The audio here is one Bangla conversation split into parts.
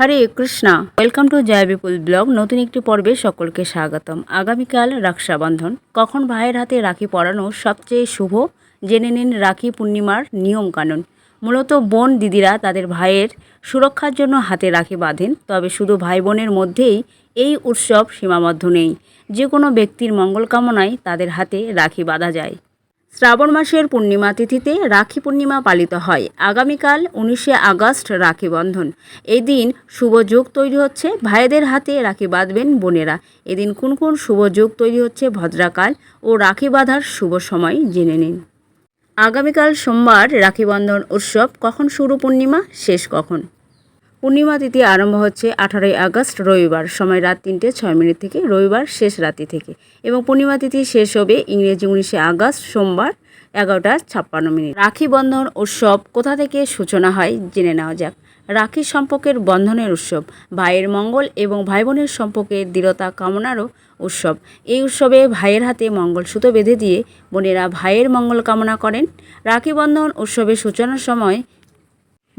Hare Krishna. Welcome to Joy Bipul blog নতুন একটি পর্বে সকলকে স্বাগতম। আগামীকাল রক্ষাবন্ধন কখন ভাইয়ের হাতে রাখি পরানো সবচেয়ে শুভ? জেনে নিন রাখি পূর্ণিমার নিয়মকানুন। মূলত বোন দিদিরা তাদের ভাইয়ের সুরক্ষার জন্য হাতে রাখি বাঁধেন। তবে শুধু ভাই বোনের মধ্যেই এই উৎসব সীমাবদ্ধ নেই। যে কোনো ব্যক্তির মঙ্গল কামনায় তাদের হাতে রাখি বাঁধা যায়। শ্রাবণ মাসের পূর্ণিমা তিথিতে রাখি পূর্ণিমা পালিত হয়। আগামীকাল উনিশে আগস্ট রাখি বন্ধন। এই দিন শুভ যোগ তৈরি হচ্ছে। ভাইদের হাতে রাখি বাঁধবেন বোনেরা। এদিন কোন কোন শুভ যোগ তৈরি হচ্ছে ভদ্রাকাল ও রাখি বাঁধার শুভ সময় জেনে নিন। আগামীকাল সোমবার রাখি বন্ধন উৎসব কখন শুরু পূর্ণিমা? শেষ কখন? পূর্ণিমা তিথি আরম্ভ হচ্ছে আঠারোই আগস্ট, রবিবার। সময় রাত তিনটে, ছয় মিনিট থেকে রবিবার শেষ রাতি থেকে। এবং পূর্ণিমা তিথি শেষ হবে ইংরেজি উনিশে আগস্ট, সোমবার এগারোটা ছাপ্পান্ন মিনিট। রাখি বন্ধন উৎসব কোথা থেকে সূচনা হয় জেনে নেওয়া যাক। রাখি সম্পর্কের বন্ধনের উৎসব, ভাইয়ের মঙ্গল এবং ভাই বোনের সম্পর্কের দৃঢ়তা কামনারও উৎসব। এই উৎসবে ভাইয়ের হাতে মঙ্গল সুতো বেঁধে দিয়ে বোনেরা ভাইয়ের মঙ্গল কামনা করেন। রাখি বন্ধন উৎসবের সূচনার সময়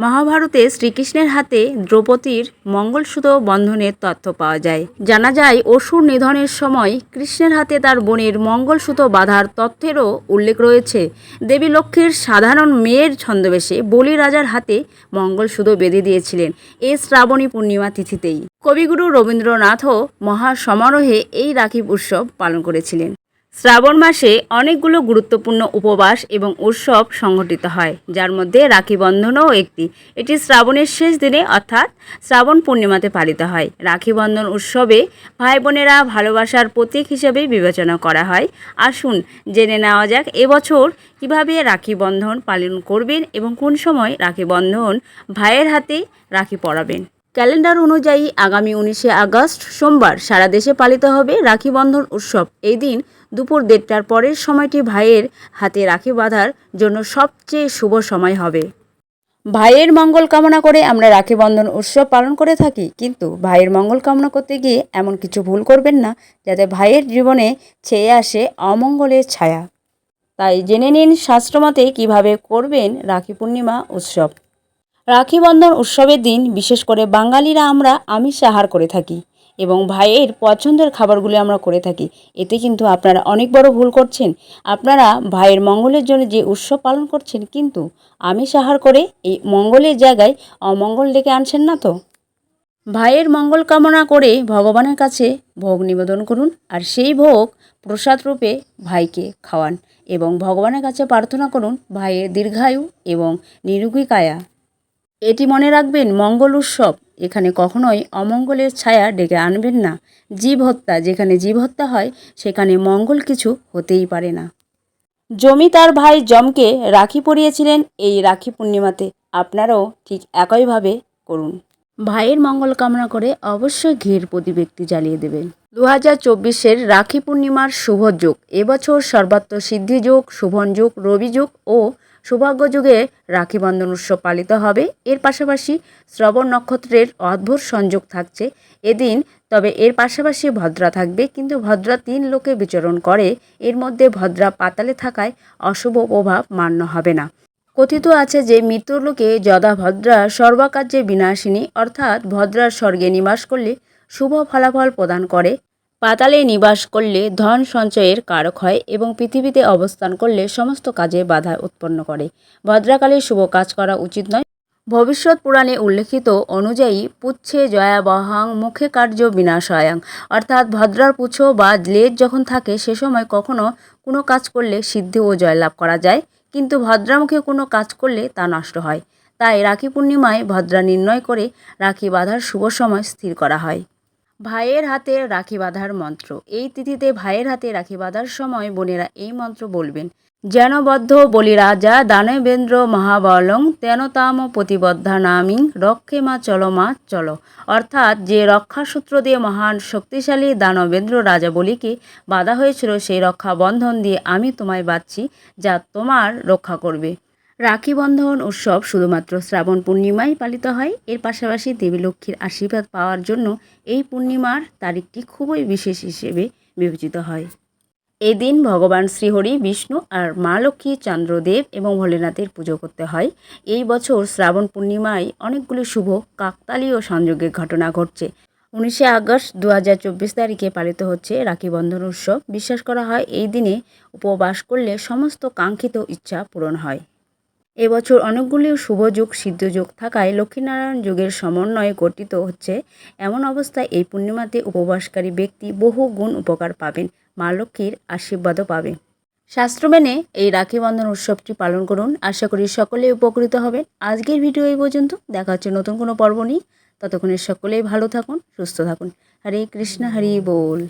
মহাভারতে শ্রীকৃষ্ণের হাতে দ্রৌপদীর মঙ্গলসূত্র বন্ধনের তথ্য পাওয়া যায়। জানা যায়, অসুর নিধনের সময় কৃষ্ণের হাতে তার বোনের মঙ্গলসূত্র বাঁধার তথ্যেরও উল্লেখ রয়েছে। দেবী লক্ষ্মীর সাধারণ মেয়ের ছন্দবেশে বলি রাজার হাতে মঙ্গলসূত্র বেঁধে দিয়েছিলেন এ শ্রাবণী পূর্ণিমা তিথিতেই। কবিগুরু রবীন্দ্রনাথও মহা সমারোহে এই রাখি উৎসব পালন করেছিলেন। শ্রাবণ মাসে অনেকগুলো গুরুত্বপূর্ণ উপবাস এবং উৎসব সংঘটিত হয়, যার মধ্যে রাখি বন্ধনও একটি। এটি শ্রাবণের শেষ দিনে অর্থাৎ শ্রাবণ পূর্ণিমাতে পালিত হয়। রাখি বন্ধন উৎসবে ভাই বোনেরা ভালোবাসার প্রতীক হিসেবে বিবেচনা করা হয়। আসুন জেনে নেওয়া যাক এবছর কীভাবে রাখি বন্ধন পালন করবেন এবং কোন সময় রাখি বন্ধন ভাইয়ের হাতে রাখি পরাবেন। ক্যালেন্ডার অনুযায়ী আগামী উনিশে আগস্ট সোমবার সারা দেশে পালিত হবে রাখি বন্ধন উৎসব। এই দিন দুপুর দেড়টার পরের সময়টি ভাইয়ের হাতে রাখি বাঁধার জন্য সবচেয়ে শুভ সময় হবে। ভাইয়ের মঙ্গল কামনা করে আমরা রাখি বন্ধন উৎসব পালন করে থাকি, কিন্তু ভাইয়ের মঙ্গল কামনা করতে গিয়ে এমন কিছু ভুল করবেন না, যাতে ভাইয়ের জীবনে ছেয়ে আসে অমঙ্গলের ছায়া। তাই জেনে নিন শাস্ত্রমতে কীভাবে করবেন রাখি পূর্ণিমা উৎসব। রাখি বন্ধন উৎসবের দিন, বিশেষ করে বাঙালিরা আমরা আমিষ আহার করে থাকি এবং ভাইয়ের পছন্দের খাবারগুলি আমরা করে থাকি। এতে কিন্তু আপনারা অনেক বড় ভুল করছেন। আপনারা ভাইয়ের মঙ্গলের জন্য যে উৎসব পালন করছেন কিন্তু আমিষ আহার করে এই মঙ্গলের জায়গায় অমঙ্গল ডেকে আনছেন না তো? ভাইয়ের মঙ্গল কামনা করে ভগবানের কাছে ভোগ নিবেদন করুন আর সেই ভোগ প্রসাদ রূপে ভাইকে খাওয়ান এবং ভগবানের কাছে প্রার্থনা করুন ভাইয়ের দীর্ঘায়ু এবং নিরুগী কায়া এটি মনে রাখবেন, মঙ্গল উৎসব। এখানে কখনোই অমঙ্গলের ছায়া ডেকে আনবেন না। জীব হত্যা, যেখানে জীব হত্যা হয়, সেখানে মঙ্গল কিছু হতেই পারে না। জমি তার ভাই জমকে রাখি পরিয়েছিলেন এই রাখি পূর্ণিমাতে। আপনারাও ঠিক একইভাবে করুন। ভাইয়ের মঙ্গল কামনা করে অবশ্যই ঘির প্রতিব্যক্তি জ্বালিয়ে দেবেন। দু হাজার চব্বিশের রাখি পূর্ণিমার শুভ যোগ। এবছর সর্বাত্ম সিদ্ধি যোগ, শুভন যোগ, রবি যোগ ও সৌভাগ্য যুগে রাখি বন্ধন উৎসব পালিত হবে। এর পাশাপাশি শ্রবণ নক্ষত্রের অদ্ভুত সংযোগ থাকছে। এদিন তবে এর পাশাপাশি ভদ্রা থাকবে, কিন্তু ভদ্রা তিন লোকে বিচরণ করে। এর মধ্যে ভদ্রা পাতালে থাকায় অশুভ প্রভাব মান্য হবে না। কথিত আছে যে, মৃত্যুর লোকে যদা ভদ্রা সর্বকার্যে বিনাশিনী, অর্থাৎ ভদ্রার স্বর্গে নিবাস করলে শুভ ফলাফল প্রদান করে। পাতালে নিবাস করলে ধন সঞ্চয়ের কারক হয় এবং পৃথিবীতে অবস্থান করলে সমস্ত কাজে বাধা উৎপন্ন করে। ভদ্রাকালে শুভ কাজ করা উচিত নয়। ভবিষ্যৎ পুরাণে উল্লেখিত অনুযায়ী পুচ্ছে জয়াবহাং, মুখে কার্য বিনাশায়াং। অর্থাৎ ভদ্রার পুছো বা লেজ যখন থাকে, সে সময় কখনো কোনো কাজ করলে সিদ্ধি ও জয়লাভ করা যায়, কিন্তু ভদ্রামুখে কোনো কাজ করলে তা নষ্ট হয়। তাই রাখি পূর্ণিমায় ভদ্রা নির্ণয় করে রাখি বাঁধার শুভ সময় স্থির করা হয়। ভাইয়ের হাতে রাখি বাঁধার মন্ত্র। এই তিথিতে ভাইয়ের হাতে রাখি বাঁধার সময় বোনেরা এই মন্ত্র বলবেন, যেন বদ্ধ বলি রাজা দানবেন্দ্র মহাবলং, তেন তাম প্রতিবদ্ধা নামিং রক্ষে মা চলো মা চলো। অর্থাৎ যে রক্ষাসূত্র দিয়ে মহান শক্তিশালী দানবেন্দ্র রাজা বলিকে বাধা হয়েছিল, সেই রক্ষা বন্ধন দিয়ে আমি তোমায় বাঁচছি যা তোমার রক্ষা করবে। রাখি বন্ধন উৎসব শুধুমাত্র শ্রাবণ পূর্ণিমায় পালিত হয়। এর পাশাপাশি দেবী লক্ষ্মীর আশীর্বাদ পাওয়ার জন্য এই পূর্ণিমার তারিখটি খুবই বিশেষ হিসেবে বিবেচিত হয়। এই দিন ভগবান শ্রীহরি, বিষ্ণু আর মা লক্ষ্মী চন্দ্রদেব এবং ভোলেনাথের পুজো করতে হয়। এই বছর শ্রাবণ পূর্ণিমায় অনেকগুলি শুভ, কাকতালীয় সংযোগের ঘটনা ঘটছে। উনিশে আগস্ট দু হাজার চব্বিশ তারিখে পালিত হচ্ছে রাখি বন্ধন উৎসব। বিশ্বাস করা হয়, এই দিনে উপবাস করলে সমস্ত কাঙ্ক্ষিত ইচ্ছা পূরণ হয়। এবছর অনেকগুলি সিদ্ধ যুগ থাকায় লক্ষ্মীনারায়ণ যুগের সমন্বয়ে গঠিত হচ্ছে। এমন অবস্থায় এই পূর্ণিমাতে উপবাসকারী ব্যক্তি বহু গুণ উপকার পাবেন, মা লক্ষ্মীর আশীর্বাদও পাবেন। শাস্ত্র মেনে এই রাখি বন্ধন উৎসবটি পালন করুন। আশা করি সকলে উপকৃত হবেন। আজকের ভিডিও এই পর্যন্ত। দেখা হচ্ছে নতুন কোনো পর্ব নিয়ে। ততক্ষণে সকলেই ভালো থাকুন, সুস্থ থাকুন। হরে কৃষ্ণ, হরি বল।